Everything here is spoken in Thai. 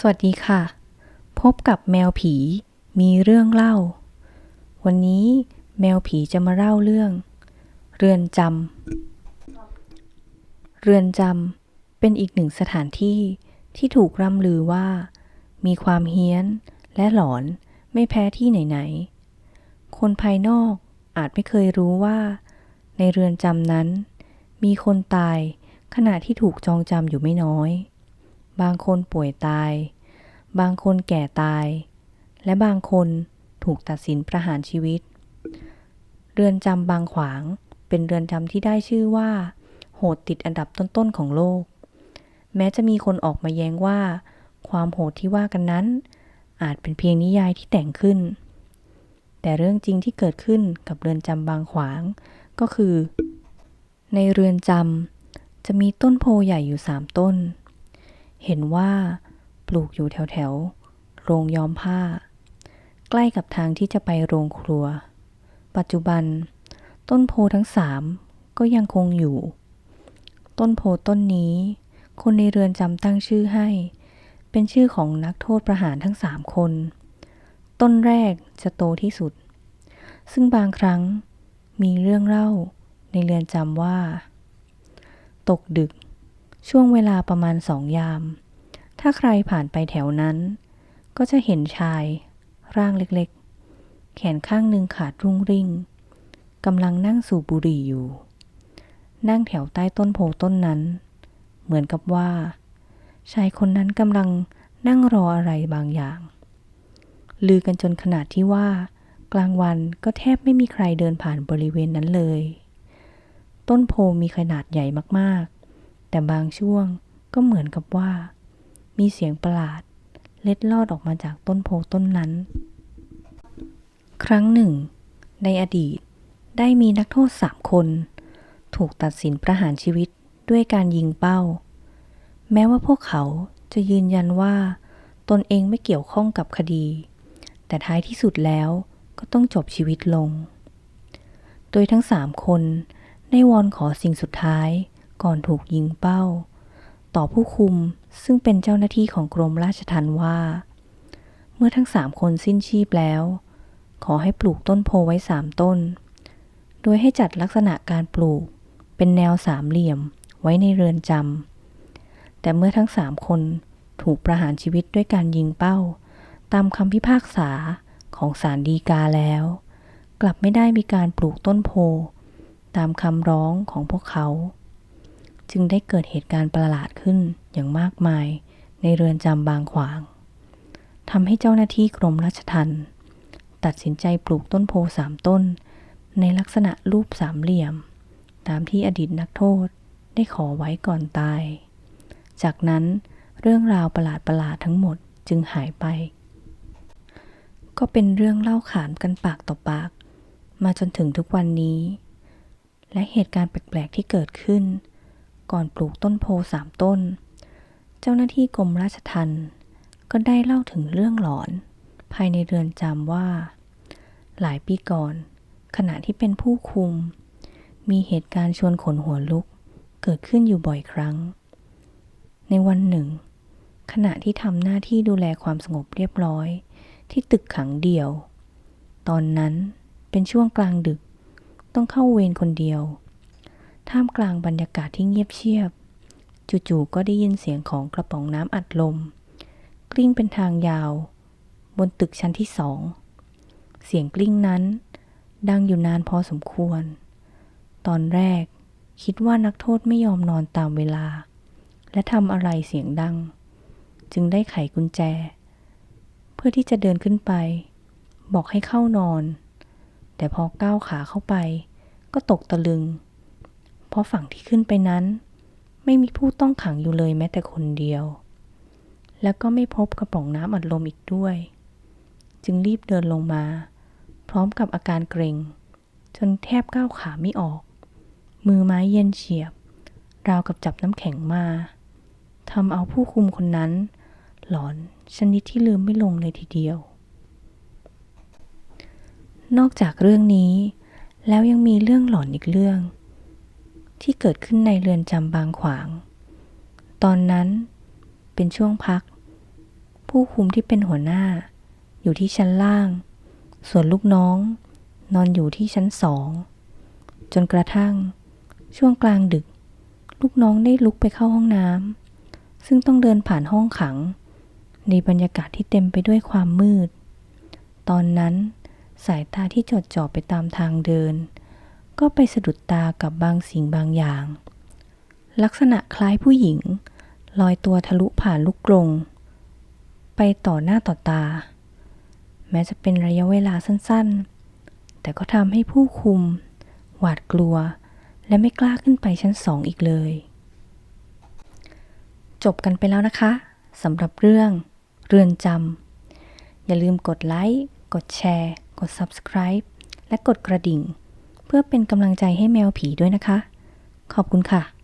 สวัสดีค่ะ พบกับแมวผีมีเรื่องเล่า วันนี้แมวผีจะมาเล่าเรื่อง เรือนจำเรือนจำเป็นอีกหนึ่งสถานที่ที่ถูกร่ำลือว่า มีความเฮี้ยนและหลอนไม่แพ้ที่ไหนๆ คนภายนอกอาจไม่เคยรู้ว่า ในเรือนจำนั้น มีคนตายขณะที่ถูกจองจำอยู่ไม่น้อย บางคนป่วยตาย บางคนแก่ตาย และบางคนถูกตัดสินประหารชีวิต เรือนจำบางขวางเป็นเรือนจำที่ได้ชื่อว่า โหดติดอันดับต้นๆของโลก แม้จะมีคนออกมาแย้งว่า ความโหดที่ว่ากันนั้น อาจเป็นเพียงนิยายที่แต่งขึ้น แต่เรื่องจริงที่เกิดขึ้นกับเรือนจำบางขวาง ก็คือ ในเรือนจำจะมีต้นโพใหญ่อยู่สามต้น เห็นว่าปลูกอยู่แถวแถวๆโรงย้อมผ้า ใกล้กับทางที่จะไปโรงครัว ปัจจุบัน ต้นโพทั้งสามก็ยังคงอยู่ ต้นโพต้นนี้ คนในเรือนจำตั้งชื่อให้ เป็นชื่อของนักโทษประหารทั้งสามคน ต้นแรกจะโตที่สุด ซึ่งบางครั้งมีเรื่องเล่าในเรือนจำว่า ตกดึก ช่วงเวลาประมาณสองยาม ถ้าใครผ่านไปแถวนั้น ก็จะเห็นชาย ร่างเล็กๆ แขนข้างหนึ่งขาดรุ่งริ่งกำลังนั่งสูบบุหรี่อยู่ นั่งแถวใต้ต้นโพต้นนั้น เหมือนกับว่า ชายคนนั้นกำลังนั่งรออะไรบางอย่าง ลือกันจนขนาดที่ว่า กลางวันก็แทบไม่มีใครเดินผ่านบริเวณนั้นเลย ต้นโพมีขนาดใหญ่มากๆ แต่บางช่วงก็เหมือนกับว่า มีเสียงประหลาด เล็ดลอดออกมาจากต้นโพต้นนั้น ครั้งหนึ่ง ในอดีตได้มีนักโทษสามคน ถูกตัดสินประหารชีวิตด้วยการยิงเป้า แม้ว่าพวกเขาจะยืนยันว่า ตนเองไม่เกี่ยวข้องกับคดี แต่ท้ายที่สุดแล้วก็ต้องจบชีวิตลง โดยทั้งสามคนได้วอนขอสิ่งสุดท้าย ก่อนถูกยิงเป้า ต่อผู้คุมซึ่งเป็นเจ้าหน้าที่ของกรมราชทัณฑ์ว่า เมื่อทั้งสามคนสิ้นชีพแล้ว ขอให้ปลูกต้นโพไว้สามต้น โดยให้จัดลักษณะการปลูกเป็นแนวสามเหลี่ยมไว้ในเรือนจำ แต่เมื่อทั้งสามคนถูกประหารชีวิตด้วยการยิงเป้า ตามคำพิพากษาของศาลฎีกาแล้ว กลับไม่ได้มีการปลูกต้นโพ ตามคำร้องของพวกเขา จึงได้เกิดเหตุการณ์ประหลาดขึ้นอย่างมากมายในเรือนจำบางขวางทำให้เจ้าหน้าที่กรมราชทัณฑ์ตัดสินใจปลูกต้นโพสามต้น ในลักษณะรูปสามเหลี่ยม ตามที่อดีตนักโทษได้ขอไว้ก่อนตาย จากนั้นเรื่องราวประหลาดๆทั้งหมดจึงหายไป ก็เป็นเรื่องเล่าขานกันปากต่อปาก มาจนถึงทุกวันนี้ และเหตุการณ์แปลกๆที่เกิดขึ้น ก่อนปลูกต้นโพสามต้น เจ้าหน้าที่กรมราชทัณฑ์ก็ได้เล่าถึงเรื่องหลอน ภายในเรือนจำว่า หลายปีก่อน ขณะที่เป็นผู้คุม มีเหตุการณ์ชวนขนหัวลุกเกิดขึ้นอยู่บ่อยครั้ง ในวันหนึ่ง ขณะที่ทำหน้าที่ดูแลความสงบเรียบร้อย ที่ตึกขังเดี่ยว ตอนนั้นเป็นช่วงกลางดึก ต้องเข้าเวรคนเดียว ท่ามกลางบรรยากาศที่เงียบเชียบ จู่ๆก็ได้ยินเสียงของกระป๋องน้ำอัดลม กลิ้งเป็นทางยาว บนตึกชั้นที่สอง เสียงกลิ้งนั้น ดังอยู่นานพอสมควร ตอนแรกคิดว่านักโทษไม่ยอมนอนตามเวลา และทำอะไรเสียงดัง จึงได้ไขกุญแจ เพื่อที่จะเดินขึ้นไป บอกให้เข้านอน แต่พอก้าวขาเข้าไป ก็ตกตะลึง ราะฝั่งที่ขึ้นไปนั้น ไม่มีผู้ต้องขังอยู่เลยแม้แต่คนเดียว แล้วก็ไม่พบกระป๋องน้ำอัดลมอีกด้วย จึงรีบเดินลงมา พร้อมกับอาการเกร็ง จนแทบก้าวขาไม่ออก มือไม้เย็นเฉียบ ราวกับจับน้ำแข็งมาทำเอาผู้คุมคนนั้น หลอนชนิดที่ลืมไม่ลงเลยทีเดียว นอกจากเรื่องนี้ แล้วยังมีเรื่องหลอนอีกเรื่อง ที่เกิดขึ้นในเรือนจำบางขวาง ตอนนั้นเป็นช่วงพัก ผู้คุมที่เป็นหัวหน้า อยู่ที่ชั้นล่าง ส่วนลูกน้อง นอนอยู่ที่ชั้นสอง จนกระทั่ง ช่วงกลางดึก ลูกน้องได้ลุกไปเข้าห้องน้ำซึ่งต้องเดินผ่านห้องขัง ในบรรยากาศที่เต็มไปด้วยความมืด ตอนนั้นสายตาที่จดจ่อไปตามทางเดิน ก็ไปสะดุดตากับบางสิ่งบางอย่าง ลักษณะคล้ายผู้หญิง ลอยตัวทะลุผ่านลูกกรงไปต่อหน้าต่อตา แม้จะเป็นระยะเวลาสั้นๆ แต่ก็ทำให้ผู้คุม หวาดกลัว และไม่กล้าขึ้นไปชั้นสองอีกเลย จบกันไปแล้วนะคะสำหรับเรื่องเรือนจำอย่าลืมกดไลค์ กดแชร์ กด Subscribe และกดกระดิ่ง เพื่อเป็นกำลังใจให้แมวผีด้วยนะคะ ขอบคุณค่ะ